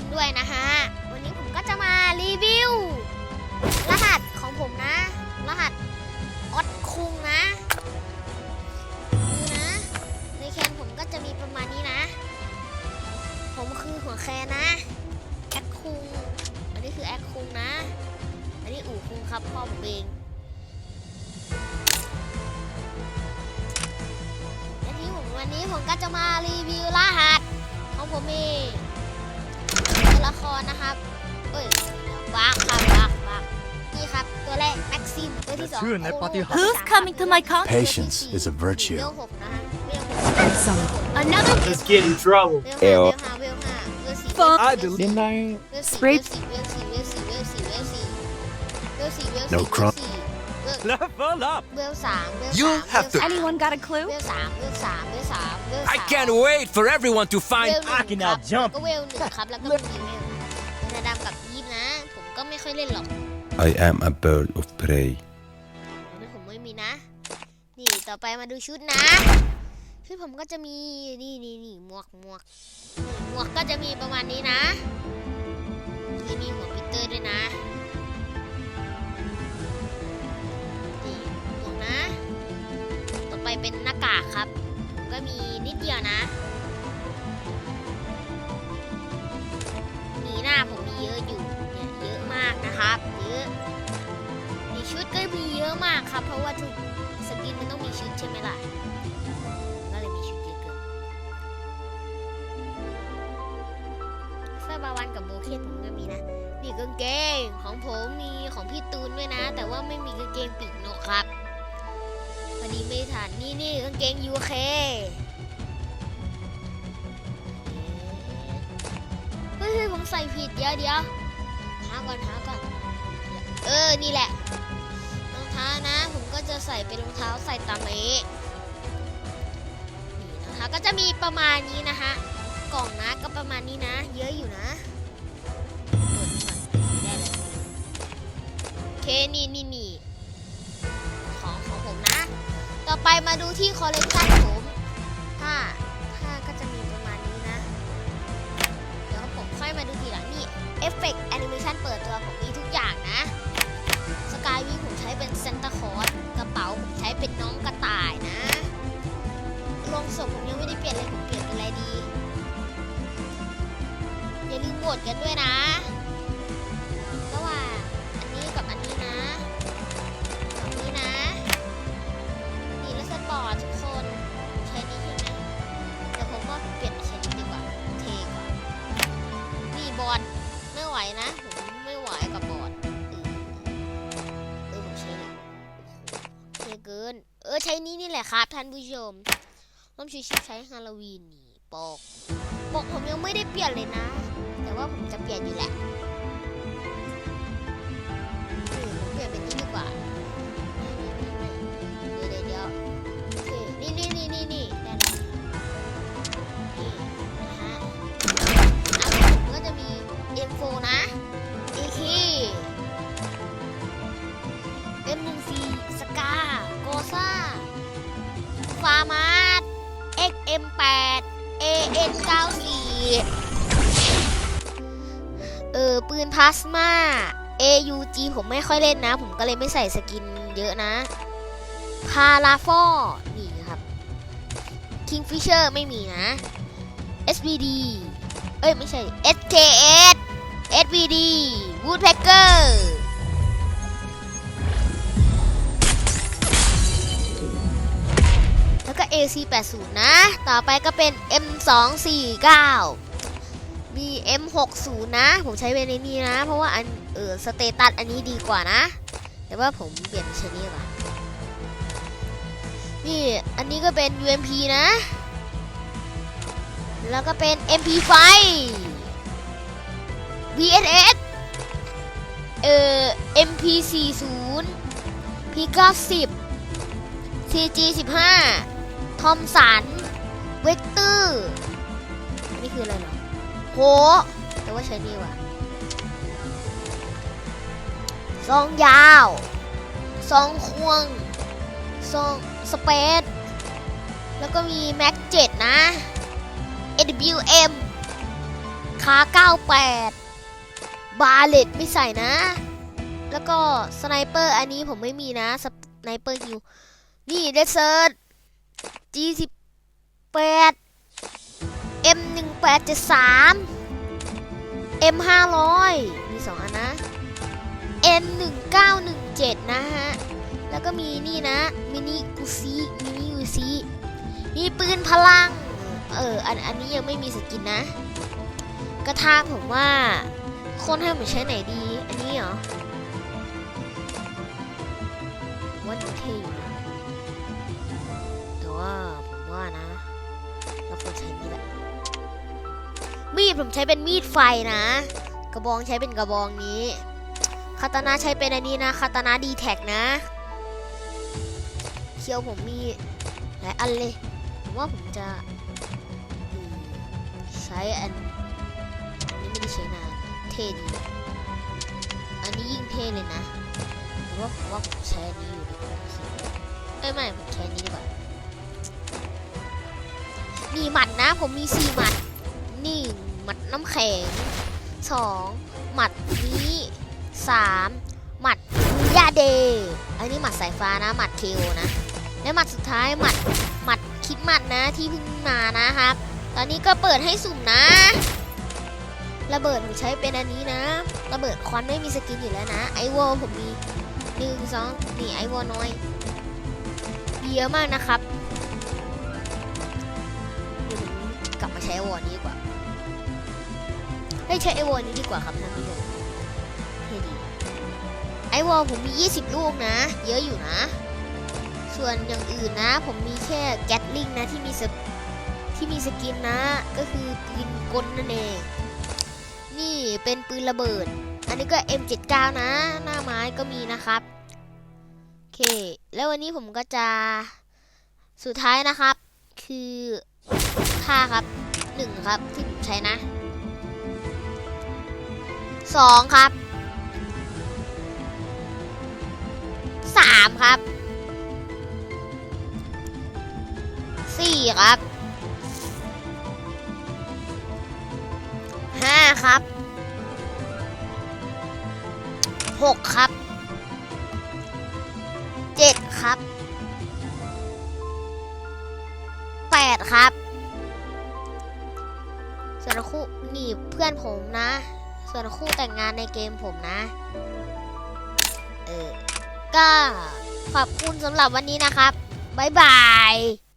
นด้วยนะฮะ วันนี้ผมก็จะมารีวิว รหัสของผมนะ รหัสออดคุงนะดูนะ ในแคนผมก็จะมีประมาณนี้นะ ผมคือหัวแคนนะแอดคุง อันนี้คือแอดคุงนะ อันนี้อู่คุงครับพ่อผมเองอันนี้ผมวันนี้ผมก็จะมารีวิวรหัส รนะครับเอ้ยบักครับบักบักนี่ครับตัวแรกแม็กซิมตัวที่สองชื่อในปาฏิหาริย์ Who's coming to my con? Patience is a virtue. เวลหกนะฮะเวลหก Another Let's get in trouble. เวลห้าเวลห้าเวลห้าเวลสี่ Fuck. I do. เวลสี่ Spray เวลสี่เวลสี่เวลสี่เวลสี่เวลสี่เวลสี่เวลสี่ No เวล crumb. สี่เวล Level up. เวลสามเวล You'll สาม have to- เวลสาม Anyone got a clue? เวลสามเวลสามเวลสามเวลสาม I can't wait for everyone to เว find ลหนึ่ง I can ครับ outjump ก็เวลหนึ่งครับแล้วก็มีเวล เวลดำกับยีบนะ ผมก็ไม่ค่อยเล่นหรอก I am a bird of prey. อันนี้ผมไม่มีนะ นี่ต่อไปมาดูชุดนะ ชุดผมก็จะมีนี่นี่นี่หมวกหมวกหมวกก็จะมีประมาณนี้นะนี่มีหัวปีเตอร์ด้วยนะนี่หมวกนะ ต่อไปเป็นหน้ากากครับ ก็มีนิดเดียวนะ บาวันกับโบเคนผมก็มีนะ นี่กางเกงของผมมีของพี่ตูนด้วยนะ แต่ว่าไม่มีกางเกงปีกนกครับพอดีไม่ทันนี่นี่กางเกงยูเคเฮ้ยเฮ้ยผมใส่ผิดเดี๋ยวเดี๋ยวหาก่อนหาก่อนเออนี่แหละรองเท้านะ ผมก็จะใส่เป็นรองเท้าใส่ตามนี้นี่นะคะก็จะมีประมาณนี้นะคะ ณนี้นะ เยอะอยู่นะเปิดก่อนได้เลยโอเคนี่นี่นี่ของของผมนะ ต่อไปมาดูที่คอลเลกชันผมผ้าผ้าก็จะมีประมาณนี้นะ เดี๋ยวผมค่อยมาดูทีหลังนี่เอฟเฟกต์แอนิเมชันเปิดตัวผมมีทุกอย่างนะสกายวิผมใช้เป็นเซนตาคอร์สกระเป๋าผมใช้เป็นน้องกระต่ายนะลงศพผมยังไม่ได้เปลี่ยนเลยผมเปลี่ยนเป็นอะไรดี ตกันด้วยนะ ระหว่างอันนี้กับอันนี้นะสองนี้นะนี่แล้วสปอร์ตทุกคนใช้นี้ใช่ไหมแต่ผมว่าเปลี่ยนเป็นใช้นี้ดีกว่า เทกว่านี่บอร์ดไม่ไหวนะ ผมไม่ไหวกับบอร์ดเออผมใช้นี่โอ้โหเทเกิน เออใช้นี้นี่แหละครับท่านผู้ชมร่มชูชีพใช้ฮาโลวีนนี่ปก ปกผมยังไม่ได้เปลี่ยนเลยนะ แต่ว่าผมจะเปลี่ยนอยู่แหละ AN94 เออปืนพลาสมา AUG ผมไม่ค่อยเล่นนะ ผมก็เลยไม่ใส่สกินเยอะนะพาราฟอนี่ครับ Kingfisher ไม่มีนะ SVD เอ้ย ไม่ใช่ SKS SVD Woodpecker ก็ AC80 นะ ต่อไปก็เป็น M249 มี M60 นะ ผมใช้เป็นนี้นะ เพราะว่าอันเออสเตตัสอันนี้ดีกว่านะ แต่ว่าผมเปลี่ยนเป็นชนี้ว่ะนี่อันนี้ก็เป็น UMP นะ แล้วก็เป็น MP5 VSS เอ่อ MP40 P90 CG15 ทอมสัน เวกเตอร์ นี่คืออะไรเหรอ โห แต่ว่าใช้นี่ว่ะซองยาวซองควงซองสเปซแล้วก็มีแม็กเจ็ดนะ AWM คา98 บาเลตไม่ใส่นะ แล้วก็สไนเปอร์อันนี้ผมไม่มีนะ สไนเปอร์ฮิว นี่เดซเซิร์ G18 M1873 M500 มีสองอันนะ M1917 นะฮะ แล้วก็มีนี่นะ มินิกูซีมินิกูซีมีปืนพลัง เออ อันอันนี้ยังไม่มีสกินนะ กระทาผมว่าคนให้ผมใช้ไหนดี อันนี้เหรอว่านี่เทอยู่ ว่า ผมว่านะเราควรใช้นี่แหละมีดผมใช้เป็นมีดไฟนะ กระบองใช้เป็นกระบองนี้คาตานาใช้เป็นอันนี้นะคาตานาดีแท็กนะเคียวผมมีหลายอันเลยผมว่าผมจะใช้อันนี้ไม่ได้ใช้นานเท่ดีอันนี้ยิ่งเท่เลยนะว่าผมว่าผมใช้อันนี้อยู่ดีกว่าเอ้ยไม่ผมใช้อันนี้ดีกว่า มีหมัดนะ ผมมีสี่หมัดนี่หมัดน้ำแข็งสองหมัดนี้สามหมัดยาเดอันนี้หมัดสายฟ้านะหมัดเคโอนะและหมัดสุดท้ายหมัดหมัดคิดหมัดนะที่เพิ่งมานะครับ ตอนนี้ก็เปิดให้สุ่มนะระเบิดผมใช้เป็นอันนี้นะ ระเบิดควันไม่มีสกินอยู่แล้วนะ ไอวอลผมมีหนึ่งสองนี่ไอวอลน้อยเยอะมากนะครับ กลับมาใช้ไอวอนี้ดีกว่าเฮ้ใช้ไอวอลนี้ดีกว่าครับท่านผู้ชมเท่ดีไอวอลผมมี 20 ลูกนะ เยอะอยู่นะ ส่วนอย่างอื่นนะ ผมมีแค่แกตลิงนะที่มีสที่มีสกินนะ ก็คือปืนกลนั่นเอง นี่เป็นปืนระเบิด อันนี้ก็ M79 นะ หน้าไม้ก็มีนะครับโอเค แล้ววันนี้ผมก็จะสุดท้ายนะครับ คือ่าครับหนึ่งครับที่ผมใช้นะสองครับสามครับสี่ครับห้าครับหกครับเจ็ดครับแปดครับ ส่วนคู่นี่เพื่อนผมนะ ส่วนคู่แต่งงานในเกมผมนะ เออ ก็ขอบคุณสำหรับวันนี้นะครับ บ๊ายบาย